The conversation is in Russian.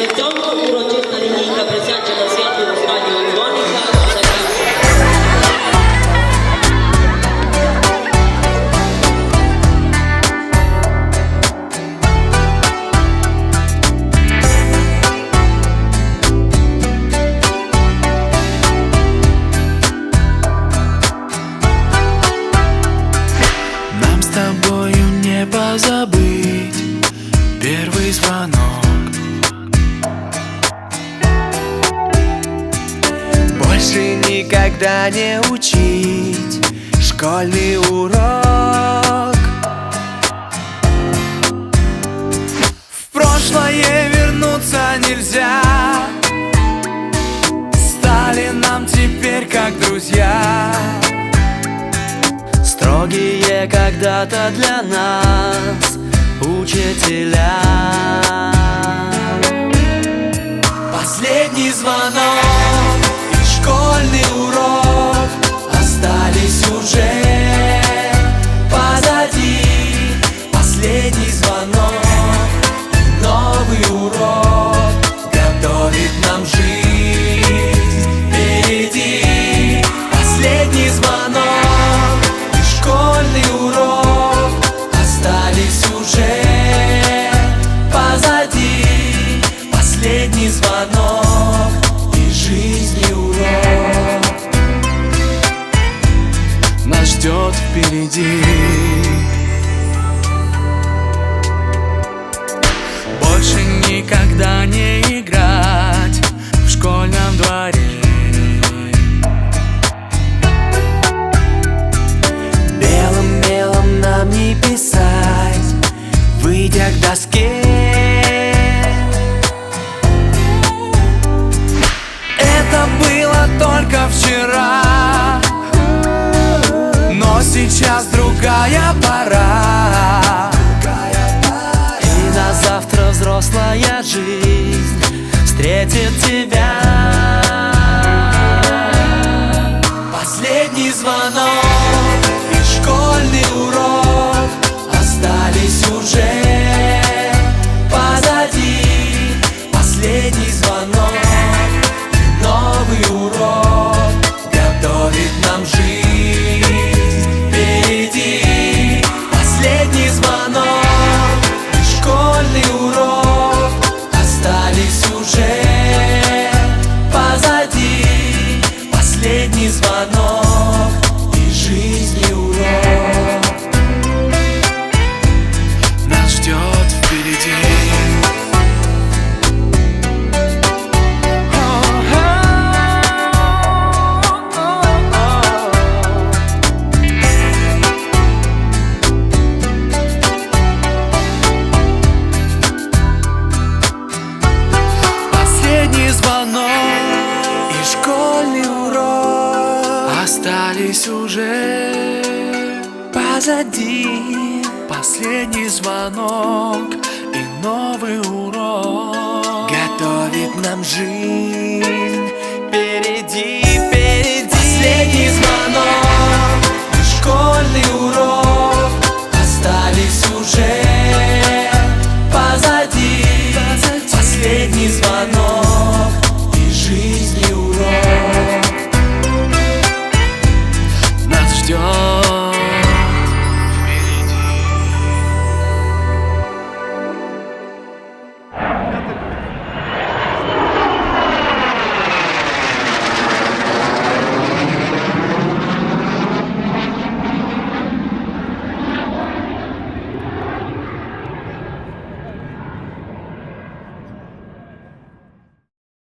Então, De tanto Больше никогда не учить. Школьный урок. В прошлое вернуться нельзя. Стали нам теперь как друзья. Строгие когда-то для нас учителя. Последний звонок звонок. Новый урок Готовит нам жизнь. Впереди Последний звонок. И школьный урок Остались уже позади. Последний звонок и жизни урок. Нас ждет впереди никогда не играть в школьном дворе. Белым мелом нам не писать, выйдя к доске. Это было только вчера, но сейчас другая пора встретит тебя Остались уже позади Последний звонок и новый урок. Готовит нам жизнь впереди, впереди. Последний звонок и школьный урок. Остались уже позади. Последний звонок